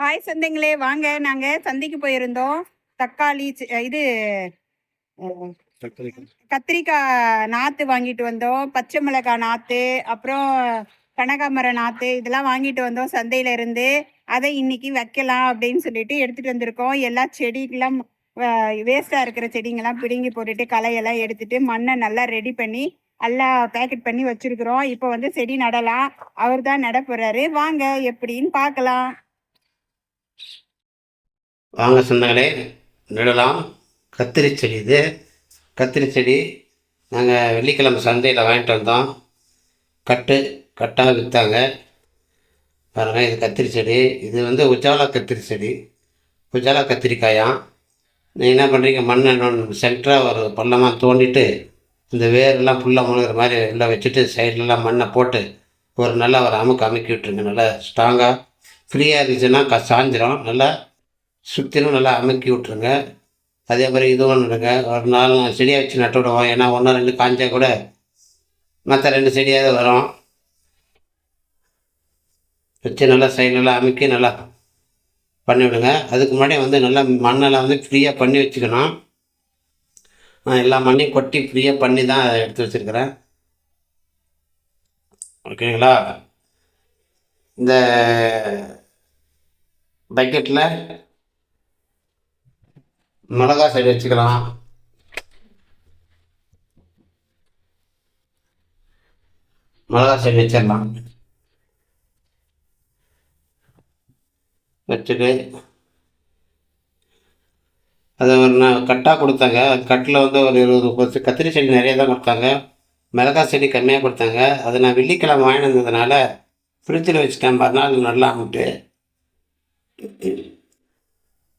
Hi சொந்தங்களே. வாங்க. நாங்கள் சந்தைக்கு போயிருந்தோம். தக்காளி இது கத்திரிக்காய் நாற்று வாங்கிட்டு வந்தோம். பச்சை மிளகாய் நாற்று அப்புறம் கனகாமரம் நாற்று இதெல்லாம் வாங்கிட்டு வந்தோம் சந்தையில இருந்து. அதை இன்னைக்கு வைக்கலாம் அப்படின்னு சொல்லிட்டு எடுத்துட்டு வந்திருக்கோம். எல்லா செடிக்கெல்லாம் வேஸ்டாக இருக்கிற செடிங்கெல்லாம் பிடுங்கி போட்டுட்டு களையெல்லாம் எடுத்துட்டு மண்ணை நல்லா ரெடி பண்ணி எல்லாம் பேக்கெட் பண்ணி வச்சிருக்கிறோம். இப்போ வந்து செடி நடலாம். அவர் தான் நட போறாரு. வாங்க எப்படின்னு பார்க்கலாம். வாங்க சொந்தங்களே நடலாம் கத்திரி செடி இது. கத்திரி செடி நாங்கள் வெள்ளிக்கிழமை சந்தையில் வாங்கிட்டு வந்தோம். கட்டு கட்டாக விற்றாங்க பாருங்கள் இது கத்திரி செடி. இது வந்து உஜாலா கத்திரி செடி. உஜாலா கத்திரிக்காயாம் நீங்கள் என்ன பண்ணுறீங்க மண்ணை சென்டராக ஒரு பள்ளமாக தோண்டிட்டு இந்த வேரெல்லாம் ஃபுல்லாக முழுகிற மாதிரி எல்லாம் வச்சுட்டு சைட்லலாம் மண்ணை போட்டு ஒரு நல்லா ஒரு அமுக்கு அமுக்கி விட்டுருங்க. நல்லா ஸ்ட்ராங்காக ஃப்ரீயாக இருந்துச்சுன்னா க சாஞ்சிரும் நல்லா சுற்றிலும் நல்லா அமுக்கி விட்ருங்க அதே மாதிரி இதுவும் நடுங்க. ஒரு நாலு நாலு செடியாக வச்சு நட்டு விடுவோம். ஏன்னா ஒன்று ரெண்டு காஞ்சா கூட மற்ற ரெண்டு செடியாவது வரும். வச்சு நல்லா சைடெல்லாம் அமுக்கி நல்லா பண்ணிவிடுங்க. அதுக்கு முன்னாடி வந்து நல்லா மண்ணெல்லாம் வந்து ஃப்ரீயாக பண்ணி வச்சுக்கணும். நான் எல்லா மண்ணையும் கொட்டி ஃப்ரீயாக பண்ணி தான் அதை எடுத்து வச்சுருக்கிறேன். ஓகேங்களா? இந்த பக்கெட்டில் மிளகா செடி வச்சுக்கலாம். மிளகா செடி வச்சிடலாம். வச்சுட்டு அது ஒரு நான் கட்டாக கொடுத்தாங்க. கட்டில் வந்து ஒரு இருபது முப்பது கத்திரி செடி நிறைய தான் கொடுத்தாங்க. மிளகா செடி கம்மியாக கொடுத்தாங்க. அதை நான் வெள்ளிக்கிழமை வாங்கினதுனால வந்ததுனால ஃப்ரிட்ஜில் வச்சுட்டேன். மறுநாள் நல்லா ஆகிட்டு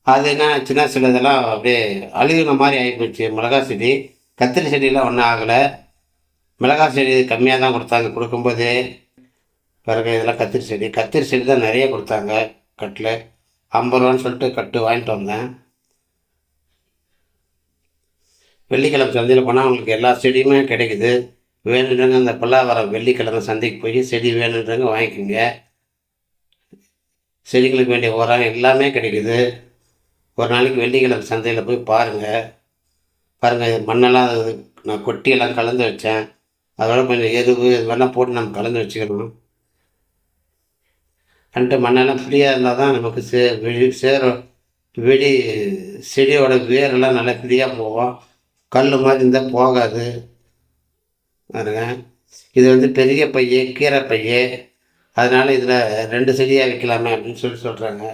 அது என்ன சின்ன சில இதெல்லாம் அப்படியே அழுகின மாதிரி ஆகிப்போச்சு மிளகா செடி கத்திரி செடியெலாம் ஒன்றும் ஆகலை. மிளகா செடி கம்மியாக தான் கொடுத்தாங்க. கொடுக்கும்போது பிறகு இதெல்லாம் கத்திரி செடி. கத்திரி செடி தான் நிறைய கொடுத்தாங்க கட்டில். ஐம்பது ரூபான்னு சொல்லிட்டு கட்டு வாங்கிட்டு வந்தேன். வெள்ளிக்கிழமை சந்தையில் போனால் அவங்களுக்கு எல்லா செடியுமே கிடைக்குது. வேணுன்றவங்க அந்த பல்லாவரம் வெள்ளிக்கிழமை சந்தைக்கு போய் செடி வேணுன்றவங்க வாங்கிக்கோங்க. செடிகளுக்கு வேண்டிய உரம் எல்லாமே கிடைக்குது. ஒரு நாளைக்கு வெள்ளிக்கிழமை சந்தையில் போய் பாருங்கள் பாருங்கள் மண்ணெல்லாம் நான் கொட்டியெல்லாம் கலந்து வச்சேன். அதோட கொஞ்சம் எருவு இது மாதிரிலாம் போட்டு நம்ம கலந்து வச்சுக்கணும். அன்ட்டு மண்ணெல்லாம் ஃப்ரீயாக இருந்தால் தான் நமக்கு சே வெளி சேர வெடி செடியோட வேரெல்லாம் நல்லா ஃப்ரீயாக போகும். கல் மாதிரி இருந்தால் போகாது. பாருங்க. இது வந்து பெரிய பைய கீரை பைய. அதனால் இதில் ரெண்டு செடியாக வைக்கலாமே அப்படின்னு சொல்லி சொல்கிறாங்க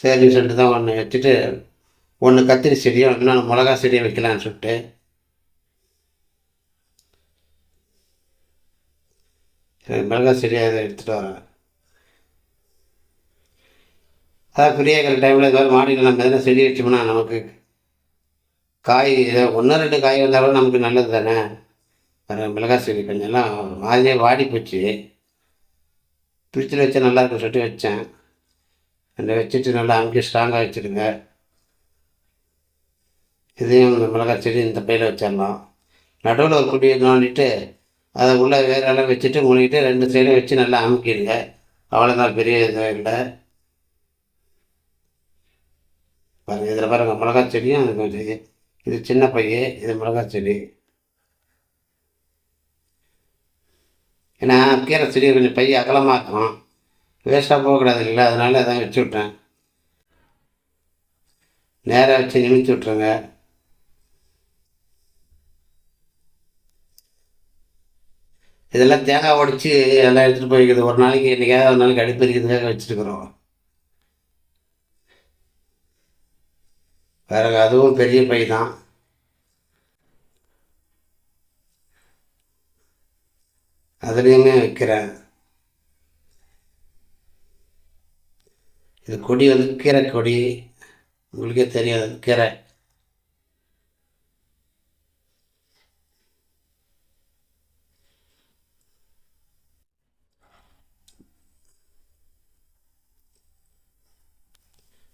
சரின்னு சொல்லிட்டு தான் ஒன்று வச்சுட்டு ஒன்று கத்திரி செடியும் இன்னொன்று மிளகா செடியும் வைக்கலான்னு சொல்லிட்டு. மிளகா செடியை அதை எடுத்துகிட்டு வரேன். அதான் ஃப்ரீயாக இருக்கிற டைமில் இது மாதிரி மாடியில் நம்ம எதனா செடி வச்சோம்னா நமக்கு காய் ஒன்று ரெண்டு காய் வந்தாலும் நமக்கு நல்லது தானே? வேறு மிளகா செடி கொஞ்சம்லாம் மாதிரியே வாடி போச்சு. ஃப்ரிட்ஜில் வச்சா நல்லா இருக்கும் சொல்லிட்டு வச்சேன். அந்த வச்சுட்டு நல்லா அமுக்கி ஸ்ட்ராங்காக வச்சுருங்க இதையும் இந்த மிளகாய் செடி இந்த பையில் வச்சிடலாம். நடுவில் ஒரு குடியை நோண்டிட்டு அதை உள்ளே வேறெல்லாம் வச்சுட்டு மூடிட்டு ரெண்டு சைடும் வச்சு நல்லா அமுக்கிடுங்க. அவ்வளோதான் பெரிய இது இல்லை. பாருங்கள் இதில் பாருங்கள் மிளகாய் செடியும் அது கொஞ்சம் இது சின்ன பைய இது மிளகாய் செடி. ஏன்னா கீரை செடி கொஞ்சம் பைய அகலமாக இருக்கும் வேஸ்ட்டாக போகக்கூடாது இல்லை அதனால அதை வச்சு விட்டேன். நேராக வச்சு நிமித்தி விட்ருங்க இதெல்லாம் தேங்காய் உடைச்சி எல்லாம் எடுத்துகிட்டு போய்க்குது. ஒரு நாளைக்கு என்றைக்காவது ஒரு நாளைக்கு அடுப்பறிக்கிறதுக்காக வச்சுருக்குறோம். வேறு அதுவும் பெரிய பை தான். அதுலேயுமே வைக்கிறேன். இது கொடி வந்து கீரை கொடி. உங்களுக்கே தெரியாது கீரை.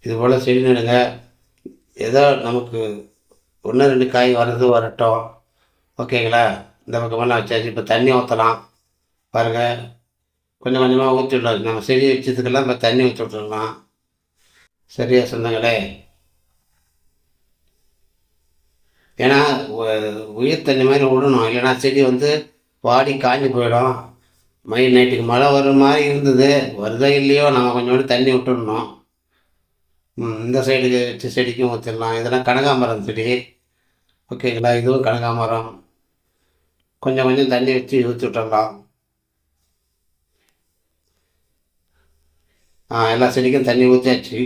இது போல் செடி நடுங்க ஏதோ நமக்கு ஒன்று ரெண்டு காய் வர்றது வரட்டும். ஓகேங்களா? இந்த பக்கமெல்லாம் வச்சாச்சு. இப்போ தண்ணி ஊற்றலாம் பாருங்கள் கொஞ்சம் கொஞ்சமாக ஊற்றி விடலாம். நம்ம செடி வச்சதுக்கெல்லாம் இப்போ தண்ணி ஊற்றி விட்டுடலாம் சரியா சொந்தங்களே ஏன்னா உயிர் தண்ணி மாதிரி விடணும். இல்லைன்னா செடி வந்து வாடி காஞ்சி போயிடும். மை நைட்டுக்கு மழை வர மாதிரி இருந்தது. வருதோ இல்லையோ நம்ம கொஞ்சோண்டு தண்ணி விட்டுடணும். ம், இந்த சைடுக்கு வச்சு செடிக்கும் ஊற்றிடலாம் இதெல்லாம் கனகாமரம் செடி. ஓகேங்களா? இதுவும் கனகாமரம் கொஞ்சம் கொஞ்சம் தண்ணி வச்சு ஊற்றி விட்டுடலாம். எல்லா செடிக்கும் தண்ணி ஊற்றியாச்சு